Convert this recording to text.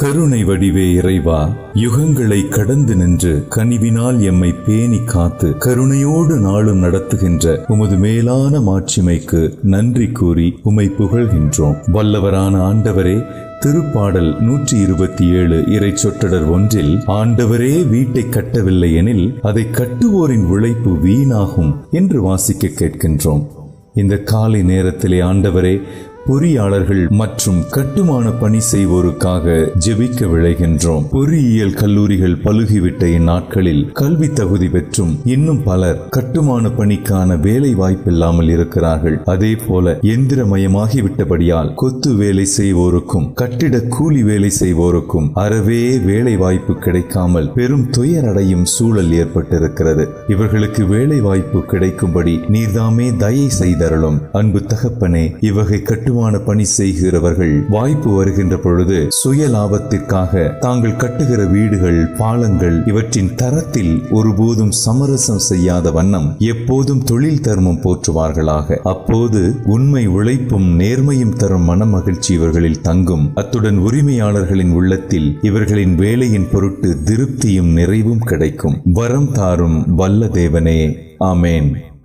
கருணை வடிவே இறைவா யுகங்களை கடந்து நின்று கனிவினால் எம்மை பேணி காத்து கருணையோடு நாளும் நடத்துகின்ற உமது மேலான மாட்சிமைக்கு நன்றி கூறி உமை புகழ்கின்றோம். வல்லவரான ஆண்டவரே திருப்பாடல் நூற்றி இருபத்தி ஏழு இறை சொற்றடர் ஒன்றில் ஆண்டவரே வீட்டை கட்டவில்லை எனில் அதை கட்டுவோரின் உழைப்பு வீணாகும் என்று வாசிக்க கேட்கின்றோம். இந்த காலை நேரத்திலே ஆண்டவரே பொறியாளர்கள் மற்றும் கட்டுமான பணி செய்வோருக்காக ஜெபிக்க விளைகின்றோம் பொறியியல் கல்லூரிகள் பழுகிவிட்ட இந்நாட்களில் கல்வி தகுதி பெற்றும் இன்னும் பலர் கட்டுமான பணிக்கான வேலை வாய்ப்பில்லாமல் இருக்கிறார்கள். அதே போல எந்திரமயமாகிவிட்டபடியால் கொத்து வேலை செய்வோருக்கும் கட்டிட கூலி வேலை செய்வோருக்கும் அறவே வேலை வாய்ப்பு கிடைக்காமல் பெரும் துயரடையும் சூழல் ஏற்பட்டிருக்கிறது. இவர்களுக்கு வேலை வாய்ப்பு கிடைக்கும்படி நீர்தாமே தயை செய்தருளும். அன்பு தகப்பனே இவ்வகை கட்டுமான பணி செய்கிறவர்கள் வாய்ப்பு வருகின்ற பொழுது சுய லாபத்திற்காக தாங்கள் கட்டுகிற வீடுகள் பாலங்கள் இவற்றின் தரத்தில் ஒருபோதும் சமரசம் செய்யாத வண்ணம் எப்போதும் தொழில் தர்மம் போற்றுவார்களாக. அப்போது உண்மை உழைப்பும் நேர்மையும் தரும் மன மகிழ்ச்சி இவர்களில் தங்கும். அத்துடன் உரிமையாளர்களின் உள்ளத்தில் இவர்களின் வேலையின் பொருட்டு திருப்தியும் நிறைவும் கிடைக்கும். வரம் தாரும் வல்ல தேவனே ஆமேன்.